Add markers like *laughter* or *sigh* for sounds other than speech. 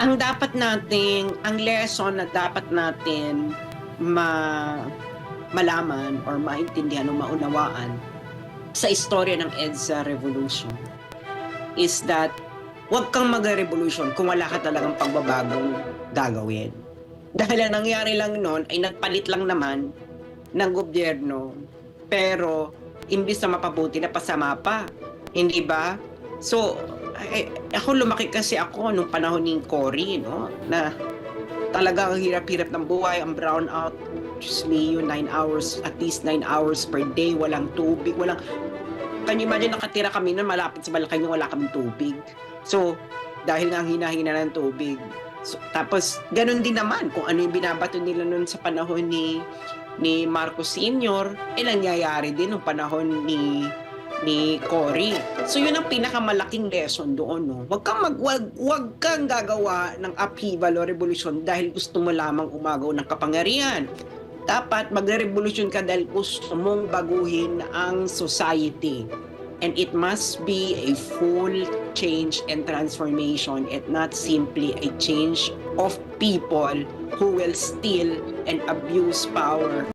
ang dapat nating, ang lesson na dapat natin ma malaman or maintindihan o maunawaan sa istorya ng EDSA Revolution is that huwag kang mag-revolution kung wala ka talagang pagbabagong gagawin. *laughs* Dahil ang nangyari lang noon ay nagpalit lang naman ng gobyerno pero imbis na mapabuti na pasama pa. Hindi ba? So, ay, ako lumaki kasi ako nung panahon ni Cory, no? Na talaga ang hirap-hirap ng buhay, ang brownout, Diyos me, yun, 9 hours, at least 9 hours per day, walang tubig, walang... Can you imagine, nakatira kami nun, malapit sa Malacanang, wala kaming tubig. So, dahil nga ang hinahina ng tubig. So, tapos, ganun din naman, kung ano yung binabato nila nun sa panahon ni ni Marcos Sr., eh nangyayari din nung panahon ni ni Cory. So yun ang pinakamalaking lesson doon, no. Huwag kang mag wag, wag kang gagawa ng upheaval o revolution dahil gusto mo lamang umagaw ng kapangyarihan. Dapat magre-revolution ka dahil gusto mong baguhin ang society. And it must be a full change and transformation and not simply a change of people who will steal and abuse power.